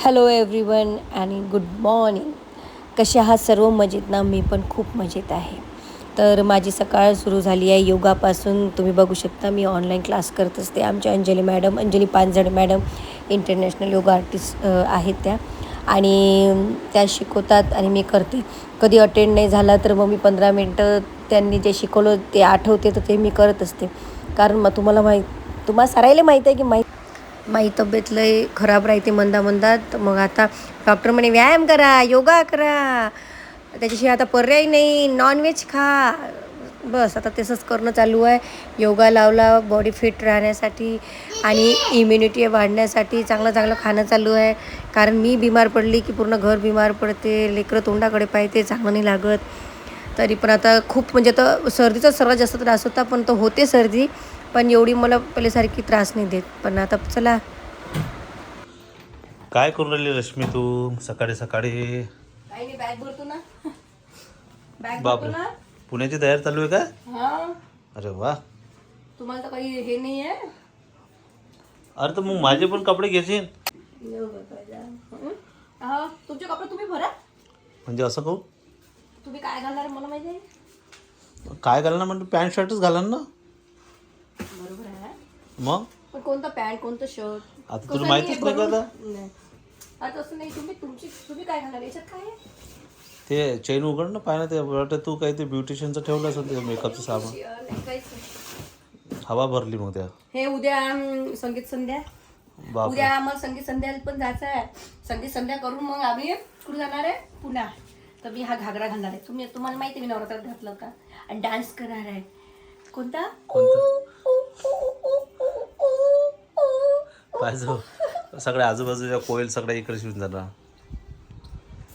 Hello everyone आणि good morning कसे आहात सर्व? मजेत ना? मी पण खूप मजेत आहे. तर माझी सकाळ सुरू झाली आहे. योगापासून तुम्ही बघू शकता मी ऑनलाईन क्लास करत असते. आमच्या Anjali madam Anjali Panjhad madam international yoga artist आहेत त्या. आणि त्या शिकवतात आणि मी करते. कधी अटेंड नाही झाला तर मग मी पंधरा मिनटं त्यांनी जे शिकवलं ते आठवते तर ते मी करत असते. कारण मग तुम्हाला माहीत तुम्हाला सरायला माहीत आहे की माहीत माझी तब्येत लय खराब राहते मंदा मंदात. मग आता डॉक्टर म्हणे व्यायाम करा योगा करा. त्याच्याशिवाय आता पर्याय नाही नॉनव्हेज खा. बस आता तसंच करणं चालू आहे. योगा लावला बॉडी फिट राहण्यासाठी आणि इम्युनिटी वाढण्यासाठी चांगलं चांगलं खाणं चालू आहे. कारण मी बिमार पडली की पूर्ण घर बिमार पडते लेकरं तोंडाकडे पाहते चांगलं नाही लागत. तरी पण आता खूप म्हणजे तर सर्दीचा सर्वात जास्त त्रास होता पण तो होते सर्दी. पण एवढी मला पहिल्यासारखी त्रास नाही देत. पण आता चला. काय करून राहिली रश्मी तू? सकाळी सकाळी. काही नाही बॅग भरतो ना. बॅग बापरे. पुण्याची तयारी चालू आहे का? हा. अरे वा. तुम्हाला तर काही हे नाही आहे. अरे तर मग माझे पण कपडे घेशील. हा? तुमचे कपडे तुम्ही भरा. म्हणजे असं कहू तुम्ही काय घालणार मला माहिती आहे? काय घालणार? म्हणजे पॅन्ट शर्टच घालणार ना? बरोबर आहे. मग? पण कोणतं पॅन्ट कोणतं शर्ट आता तुला माहितीच नाही का आता? नाही. आता असं नाही तुम्ही तुमची तुम्ही काय घालणार याच्यात काय आहे? ते चेन उघड ना ते वाटतं तू काही ते ब्युटिशियनचं ठेवलं असेल ते मेकअपचं सामान. नाही, काहीच नाही. हवा भरली मग त्या. हे उद्या अं, संगीत संध्या. बाप उद्या आम्हाला संगीत संध्याला पण जायचं आहे. संगीत संध्या करून मग आम्ही कुठे जाणार आहे? पुन्हा तर मी हा घागरा घालणार आहे. तुम्ही तुम्हाला माहिती आहे मी नवरात्रात घातला होता. आणि डान्स करणार आहे. कोणता? पाहिजे सगळ्या आजूबाजूच्या कोयल सगळ्या इकडे शिवून जाणार.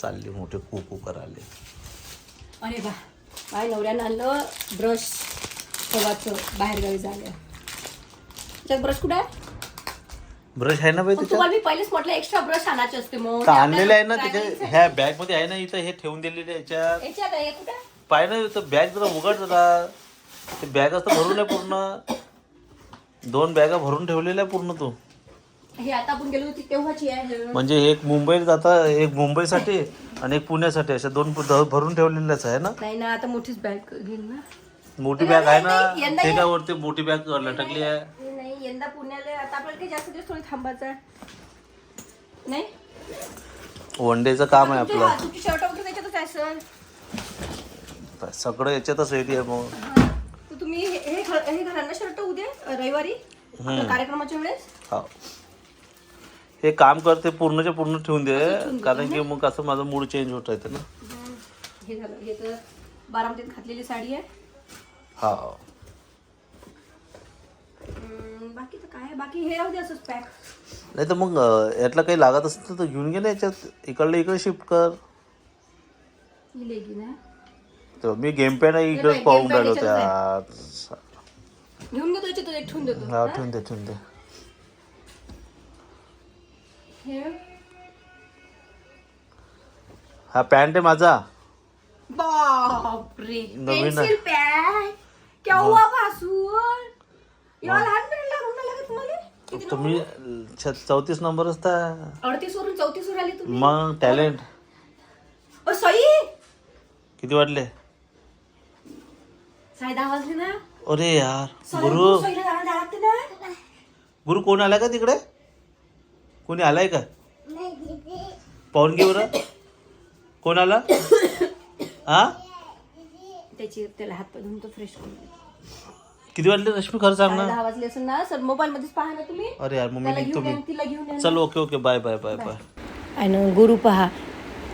चालली मोठे कू करायले. अरे बा माझ्या नवऱ्यानं आणलं ब्रश. गव्हाचं बाहेर गावी झालं. त्यात ब्रश कुठे आहे? ब्रश आहे ना बाई तुम्हाला मी पहिलेच म्हटलं एक्स्ट्रा ब्रश आणायचे असते मग आणलेले आहे ना त्याच्या ह्या बॅगमध्ये आहे ना इथं हे ठेवून दिलेले याच्यात. याच्यात आहे कुठे? इथं बॅग जरा उघड जरा. ते बॅग असतं भरून आहे पूर्ण. दोन बॅगा भरून ठेवलेल्या पूर्ण तू. हे आता आपण गेलो होती तेव्हाची आहे म्हणजे एक मुंबईला जाता एक मुंबईसाठी आणि एक पुण्यासाठी अशा दोन भरून ठेवलेल्याच आहे ना? नाही ना आता मोठीच बॅग घेईल ना. मोठी बॅग आहे ना? नाही, यंदा ते काय वरती मोठी बॅग लटकली आहे. हे नाही यंदा पुण्याला आता आपल्याला काही जास्त दिवस थोडी थांबायचं आहे. नाही? वन डेचं काम आहे तुमचे- आपलं. हा, तुमची शर्ट वगैरे त्याच्यातच आहे सर. सगळं याच्यातच रेडी आहे मग. तर तुम्ही हे हे हे ना शर्ट उद्या अ, रविवारी आपल्या कार्यक्रमाच्या वेळेस. हा. हे काम करते पूर्णच्या पूर्ण ठेवून दे कारण की मग असं माझं मूड चेंज होत राहते ना. हे झालं. हे तर बारामतीत घातलेली साडी आहे. हा. हम्म, बाकी तर काय? आहे? बाकी हे राहू दे असंच पॅक नाही तर मग अं, यातलं काही लागत असेल तर घेऊन गेले याच्यात? इकडलं इकडे शिफ्ट कर. ही ना तर मी गेम पॅड इकडे पाहून राहिलो याच्यातच त्या घेऊन घेतो याच्यात एक ठेवून देतो हा ठेवून दे ठेवून दे. हे हा पॅन्ट आहे माझा. बापरे नवीन पेन्सिल पॅक केव्हापासून एवढा लहान पेन लागून नाही लागत तुम्हाला? किती तुम्ही छ- चौतीस नंबर असता अडतीस वरून चौतीस वर आले तुम्ही? मग टॅलेंट ओ सई? किती वाटले? साडे दहा वाजले ना. अरे यार गुरु. सईला जायला जायला लागते ना. गुरु कोण आला का तिकडे? कोणी आलाय का? पाहून घे बरं. कोण आला? हा त्याची त्याला हात पाय धुवून तो फ्रेश करून. किती वाटले रश्मी खरं सांग ना. दहा वाजले असेल ना सर मोबाईल मध्येच पहा ना तुम्ही. अरे यार मग मी त्याला निघतो घेऊन मी. या तिला घेऊन या चल okay okay bye bye bye bye आणि गुरु पहा.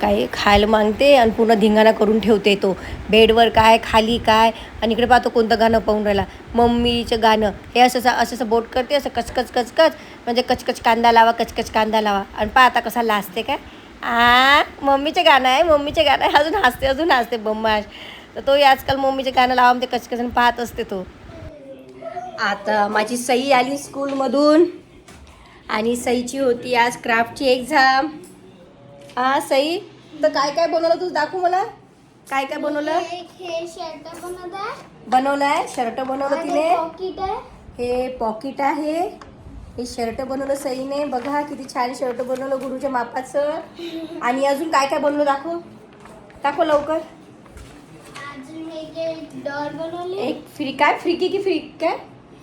काय खायला मागते आणि पूर्ण धिंगाणा करून ठेवते तो. बेडवर काय खाली काय आणि इकडे पाहतो कोणतं गाणं पाहून राहिला. मम्मीचं गाणं. हे असं असं असं बोट करते असं कचकच कचकच. म्हणजे कचकच कांदा लावा कचकच कांदा लावा. आणि पहा आता कसा लाजते काय. आ मम्मीचं गाणं आहे मम्मीचं गाणं आहे. अजून हसते अजून हसते बम्माश. तर तोही आजकाल मम्मीचं गाणं लावा म्हणजे कचकच आणि पाहत असते तो. आता माझी सई आली स्कूलमधून. आणि सईची होती आज क्राफ्टची एक्झाम हा सई? तर काय काय बनवलं तू दाखवू मला. काय काय बनवलं? हे शर्ट बनवलं आहे. शर्ट बनवलं तिने. पॉकेट आहे. हे पॉकेट आहे. हे शर्ट बनवलं सईने. बघा किती छान शर्ट बनवलं गुरुच्या मापाचं. आणि अजून काय काय बनवलं दाखव. दाखव लवकर. अजून एक डॉल बनवली. एक फ्री काय? फ्रिकी की फ्री काय?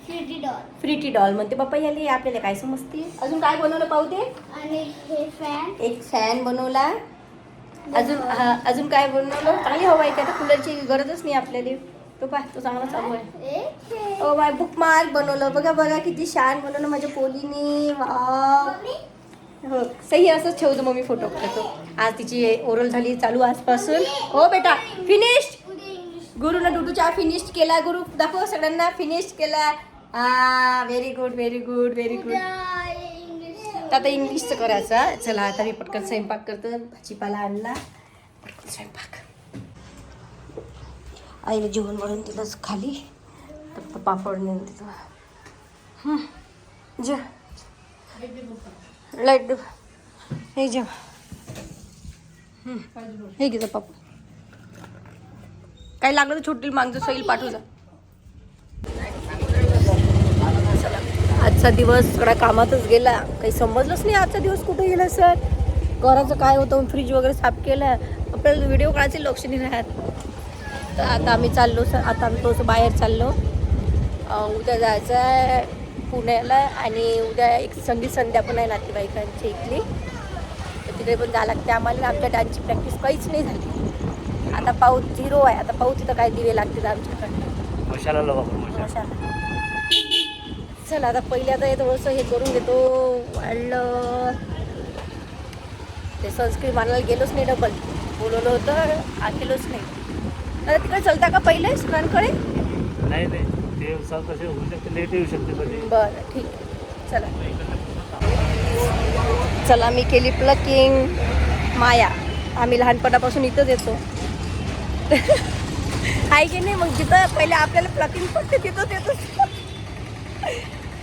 थ्री डॉल फ्रीटी डॉल म्हणते बाप्पा याली आपल्याला काय समजते अजून काय बनवलं पाहू ते आणि हे फॅन एक फॅन बनवला. अजून हा, अजून काय बनवलं? चांगली हवा आहे का? कूलरची गरजच नाही आपल्याला. तो पाह तो चांगला चालू आहे. ओ माय बुक मार्क बनवलं. बघा बघा किती छान बनवलं माझ्या पोलीने वा हो सही असंच ठेवतो मग मी फोटो करतो आज तिची ओरल झाली चालू आजपासून. हो बेटा फिनिश गुरुनं डुडू चहा फिनिश केला गुरु. दाखव सगळ्यांना फिनिश केला. हा very good very good very good तर आता इंग्लिशचं करायचं. चला आता मी पटकन स्वयंपाक करतो. भाजीपाला आणला. पटकन स्वयंपाक. आईला जेवण बनवून तिथंच खाली. फक्त पापड नेऊन तिथं जे. लाइट हे जेव हे घे जा पापड. काही लागलं तर छोटी मागचं सैल पाठवू जा चला. आजचा दिवस सगळा कामातच गेला. काही समजलंच नाही आजचा दिवस कुठे गेला सर? घराचं काय होतं? फ्रीज वगैरे साफ केलं. आपल्याला व्हिडिओ काढायचे लक्ष नाही राहत. तर आता आम्ही चाललो सर. आता आम्ही थोडंसं बाहेर चाललो. उद्या जायचं आहे पुण्याला आणि उद्या एक संगीत संध्या पण आहे नातेवाईकांची इथली. तर तिकडे पण जावं लागते आम्हाला. आमच्या डान्सची प्रॅक्टिस काहीच नाही झाली. आता पाऊस झिरो आहे. आता पाऊस तिथं काय दिवे लागतील आमच्याकडनं. मशाला. मशाला. चला आता पहिले आता हे थोडंसं हे करून घेतो. वाढलं. ते सनस्क्रीन मारायला गेलोच नाही डबल बोलवलं होतं आ गेलोच नाही. आता तिकडे चलता का पहिले सरांकडे नाही नाही. ते कसे होऊ शकते लेट येऊ शकते बरं ठीक आहे. चला. चला मी केली प्लकिंग माया. आम्ही लहानपणापासून इथंच येतो. आहे की नाही? मग जिथं पहिले आपल्याला प्लकिंग पडते तिथंच येतो.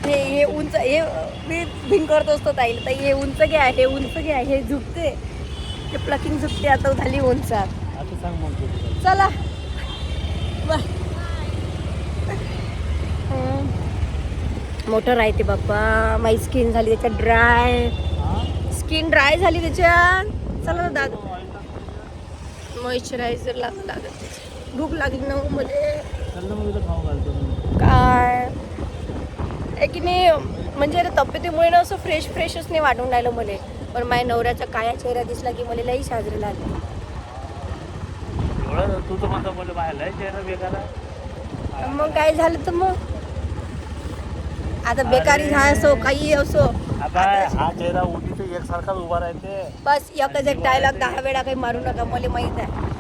हे हे उंच हे मी भिंग करत असतो ताईला. ताई हे उंच घ्या हे उंच घ्या हे झुकते. हे प्लकिंग झुकते आता झाली उंच. आता सांग मग तू. चला. बाय मोटर आहे ते बाप्पा. माझी स्किन झाली त्याच्यात ड्राय स्किन ड्राय झाली त्याच्यात. चला ना दादा मॉइश्चरायझर लाग लागत. भूक लागली ना हो मध्ये. काय? की नाही म्हणजे तब्येतीमुळे ना असं फ्रेश फ्रेशच नाही वाटून राहिलं मला. पण माझ्या नवऱ्याचा काया चेहरा दिसला की मला लई साजरे लागले. एवढं तू तर म्हणतो बोल बाहेर चेहरा बेकार आहे. मग काय झालं तर मग? आता बेकारी हा असो काही असो. आता हा चेहरा उठी तर एकसारखाच उभा राहते. बस एकच एक डायलॉग दहा वेळा काही मारू नका मला माहीत आहे.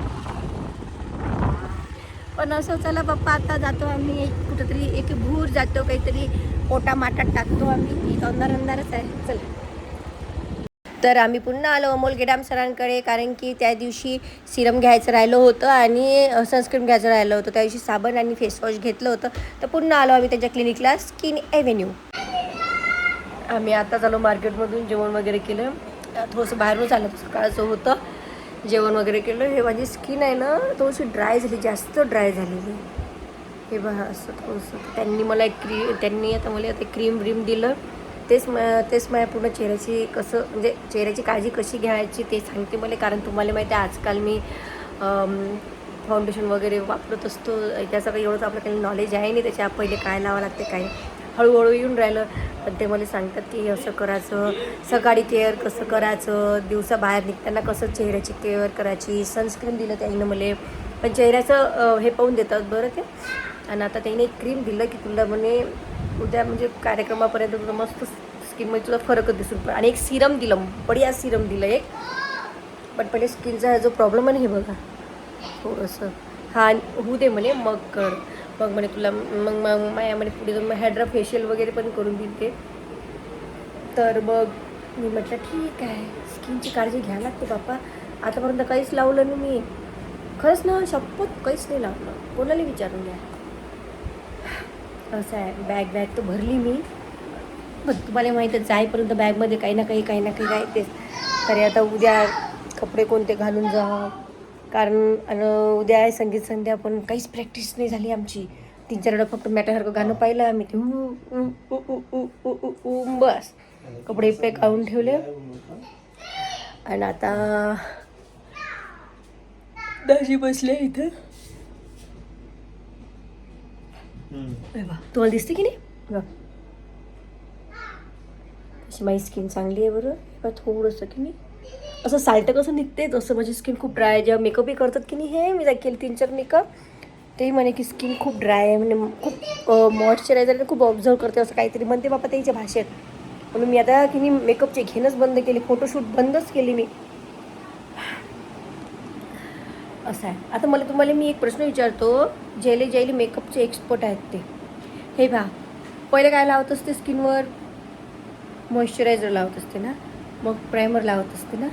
पण असं चला बाप्पा आता जातो आम्ही. कुठंतरी एक भूर जातो काहीतरी पोटा माटात टाकतो आम्ही. अंधार अंधारच आहे. चला. तर आम्ही पुन्हा आलो अमोल गेडाम सरांकडे कारण की त्या दिवशी सिरम घ्यायचं राहिलं होतं आणि सनस्क्रीन घ्यायचं राहिलं होतं. त्या दिवशी साबण आणि फेसवॉश घेतलं होतं. तर पुन्हा आलो आम्ही त्यांच्या क्लिनिकला स्किन एव्हेन्यू आम्ही आता चालू मार्केटमधून जेवण वगैरे केलं. थोडंसं बाहेरून आलं सकाळचं होतं. जेवण वगैरे केलं. हे माझी स्किन आहे ना थोडीशी ड्राय झाली जास्त ड्राय झालेली. हे बघा असं थोडंसं त्यांनी मला एक क्री त्यांनी आता मला आता क्रीम ब्रीम दिलं. तेच म तेच माझ्या पूर्ण चेहऱ्याची कसं म्हणजे चेहऱ्याची काळजी कशी घ्यायची ते सांगते मला कारण तुम्हाला माहिती आहे आजकाल मी फाउंडेशन वगैरे वापरत असतो. त्याचं काही एवढंच आपलं काही नॉलेज आहे नाही त्याच्या पहिले काय लावावं लागते काय हळूहळू येऊन राहिलं. पण ते मला सांगतात की असं करायचं सकाळी केअर कसं करायचं दिवसा बाहेर निघताना कसं चेहऱ्याची केअर करायची सनस्क्रीन दिलं त्याईनं मला. पण चेहऱ्याचं हे पाहून देतात बरं ते. आणि आता त्याने एक क्रीम दिलं की तुला म्हणे उद्या म्हणजे कार्यक्रमापर्यंत तुला मस्त स्किनमध्ये तुला फरकच दिसून आणि एक सिरम दिलं बढिया सिरम दिलं एक. पण पहिले स्किनचा जो प्रॉब्लेम आहे हे बघा. थोडंसं. हा होऊ दे म्हणे मग कर. मग म्हणे तुला मग मग माया म्हणे पुढे जाऊन मग हॅड्रा फेशियल वगैरे पण करून देते तर मग मी म्हटलं ठीक आहे. स्किनची काळजी घ्या लागते बाप्पा. आतापर्यंत काहीच लावलं नाही मी. खरंच ना शपथ काहीच नाही लावलं. कोणाला विचारून घ्या. असं आहे. बॅग बॅग तर भरली मी. पण तुम्हाला माहीतच जाईपर्यंत बॅगमध्ये काही ना काही काही ना काही काय तेच. तरी आता उद्या कपडे कोणते घालून जा. कारण आणि उद्या आहे संगीत संध्या पण काहीच प्रॅक्टिस नाही झाली आमची. तीन चार वेळा फक्त मॅटरसारखं गाणं पाहिलं आम्ही. ते बस. कपडे पे काढून ठेवले. आणि आता दाजी बसले इथं. अरे तुम्हाला दिसते की नाही? बघ. अशी माझी स्किन चांगली आहे बरं. बघ थोडंसं की नाही. असं साल्ट कसं निघते तसं माझी स्किन खूप ड्राय आहे. जेव्हा मेकअपही करतात की नाही हे मी केलं तीन चार मेकअप तेही म्हणे की स्किन खूप ड्राय आहे. म्हणजे खूप मॉइश्चरायझर खूप ऑब्झर्व करते असं काहीतरी. म्हणते बाबा त्याच्या भाषेत. म्हणून मी आता की नाही मेकअपचे घेणंच बंद केले फोटोशूट बंदच केली मी. असं आहे. आता मला तुम्हाला मी एक प्रश्न विचारतो. जेले जेले मेकअपचे एक्सपर्ट आहेत ते. हे पहा. पहिले काय लावत असते स्किनवर? मॉइश्चरायझर लावत असते ना? मग प्रायमर लावत असते ना?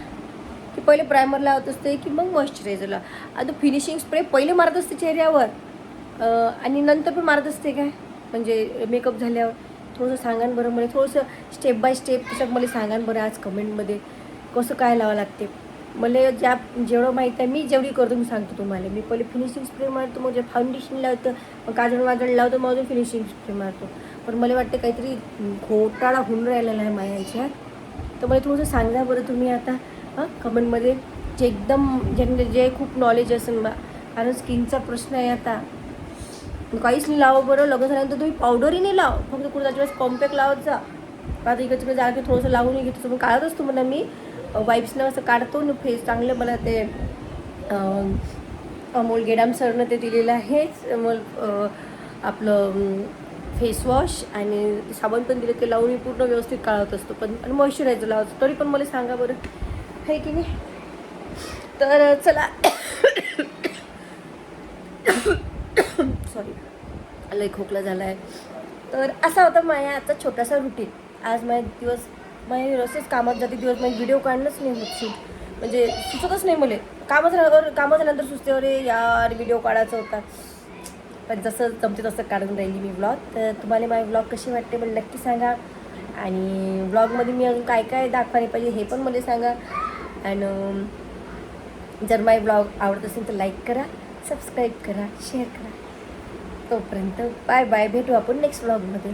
की पहिले प्रायमर लावत असते की मग मॉइश्चरायझर लाव? आता फिनिशिंग स्प्रे पहिले मारत असते चेहऱ्यावर. आणि नंतर पण मारत असते काय? म्हणजे मेकअप झाल्यावर. थोडंसं सांगान बरं मला. थोडंसं स्टेप बाय स्टेप त्याच्यात मला सांगान बरं आज कमेंटमध्ये. कसं काय लावावं लागते? मला ज्या जेवढं माहीत आहे मी जेवढी करतो मी सांगतो तुम्हाला. मी पहिले फिनिशिंग स्प्रे मारतो मग जे फाउंडेशन लावतं मग काजळ वाजळ लावतो मग अजून फिनिशिंग स्प्रे मारतो. पण मला वाटतं काहीतरी घोटाळा होऊन राहिलेला आहे माझ्या ह्याच्यात तर मला थोडंसं सांगा बरं तुम्ही आता हां कमेंटमध्ये जे एकदम ज्यांना जे खूप नॉलेज असेल बा कारण स्किनचा प्रश्न आहे आता. काहीच नाही लावा बरं लग्न झाल्यानंतर तुम्ही पावडरही नाही लाव. फक्त कुठं त्याच्या वेळेस कॉम्पॅक्ट लावत जा. आता इकडे तिकडे जा की थोडंसं लावून घेतो पण काढत असतो म्हणा मी. वाईब्सनं असं काढतो ना फेस चांगलं मला ते अमोल गेडाम सरनं ते दिलेलं आहेच अमोल आपलं फेसवॉश आणि साबण पण दिलं ते लावून मी पूर्ण व्यवस्थित काढत असतो. पण आणि मॉइश्चरायझर लावतो तरी पण मला सांगा बरं. आहे की नाही? तर चला. सॉरी लई खोकला झाला आहे तर असा होता माझ्या आता छोटासा रुटीन आज माझे दिवस माझे रसेच कामात जाते दिवस. माझे व्हिडिओ काढणंच नाही होत शूट म्हणजे सुचतच नाही मला. कामं झाल्यावर कामं झाल्यानंतर सुचते अरे यार व्हिडिओ काढायचा होता. पण जसं जमते तसं काढून राहिली मी ब्लॉग तर तुम्हाला माझे ब्लॉग कसे वाटते मला नक्की सांगा. आणि ब्लॉगमध्ये मी अजून काय काय दाखवायला पाहिजे हे पण मला सांगा. आणि जर माझे ब्लॉग आवडत असेल तर लाईक करा सबस्क्राईब करा शेअर करा. तोपर्यंत बाय बाय भेटू आपण नेक्स्ट ब्लॉगमध्ये